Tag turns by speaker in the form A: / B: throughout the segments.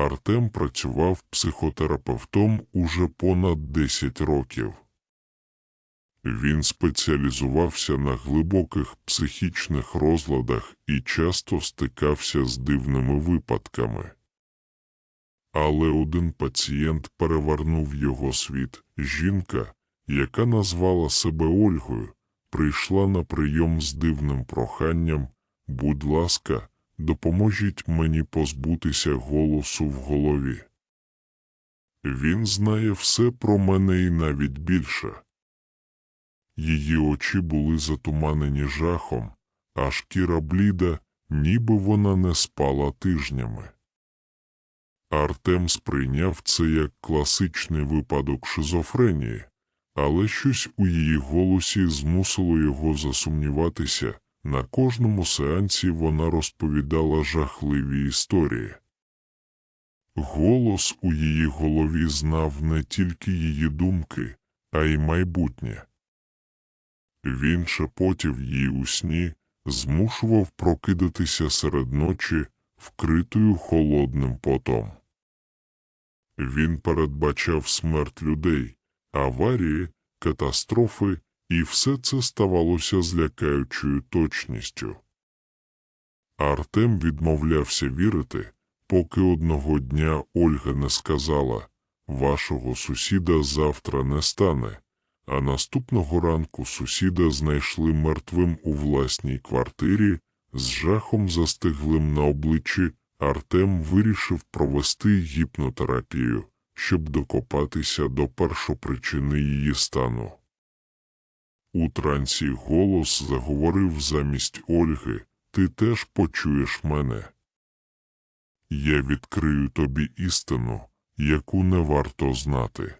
A: Артем працював психотерапевтом уже понад 10 років. Він спеціалізувався на глибоких психічних розладах і часто стикався з дивними випадками. Але один пацієнт перевернув його світ. Жінка, яка назвала себе Ольгою, прийшла на прийом з дивним проханням Будь ласка, допоможіть мені позбутися голосу в голові. Він знає все про мене і навіть більше. Її очі були затуманені жахом, а шкіра бліда, ніби вона не спала тижнями. Артем сприйняв це як класичний випадок шизофренії, але щось у її голосі змусило його засумніватися. На кожному сеансі вона розповідала жахливі історії. Голос у її голові знав не тільки її думки, а й майбутнє. Він шепотів їй у сні, змушував прокидатися серед ночі, вкритою холодним потом. Він передбачав смерть людей, аварії, катастрофи, і все це ставалося з лякаючою точністю. Артем відмовлявся вірити, поки одного дня Ольга не сказала Вашого сусіда завтра не стане, а наступного ранку сусіда знайшли мертвим у власній квартирі, з жахом застиглим на обличчі, Артем вирішив провести гіпнотерапію, щоб докопатися до першопричини її стану. У трансі голос заговорив замість Ольги Ти теж почуєш мене. Я відкрию тобі істину, яку не варто знати.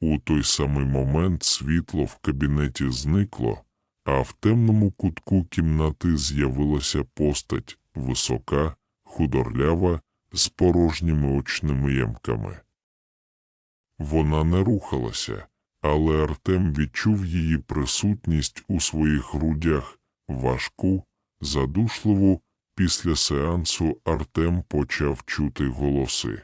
A: У той самий момент світло в кабінеті зникло, а в темному кутку кімнати з'явилася постать висока, худорлява, з порожніми очними ямками. Вона не рухалася, але Артем відчув її присутність у своїх грудях, важку, задушливу. Після сеансу Артем почав чути голоси.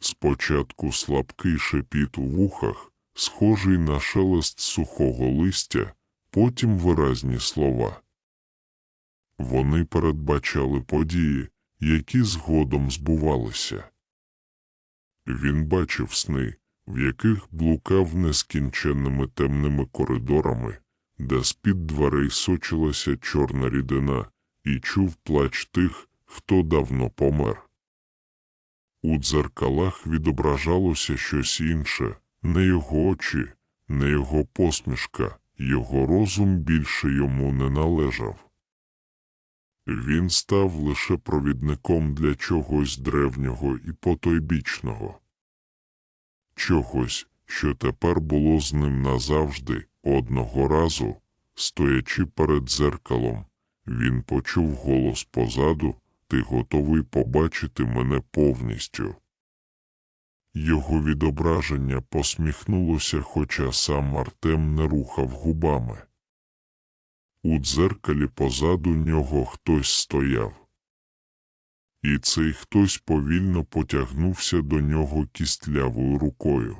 A: Спочатку слабкий шепіт у вухах, схожий на шелест сухого листя, потім виразні слова. Вони передбачали події, які згодом збувалися. Він бачив сни, в яких блукав нескінченними темними коридорами, де з-під дверей сочилася чорна рідина, і чув плач тих, хто давно помер. У дзеркалах відображалося щось інше, не його очі, не його посмішка, його розум більше йому не належав. Він став лише провідником для чогось древнього і потойбічного, чогось, що тепер було з ним назавжди, одного разу, стоячи перед дзеркалом, він почув голос позаду Ти готовий побачити мене повністю. Його відображення посміхнулося, хоча сам Артем не рухав губами. У дзеркалі позаду нього хтось стояв. І цей хтось повільно потягнувся до нього кістлявою рукою.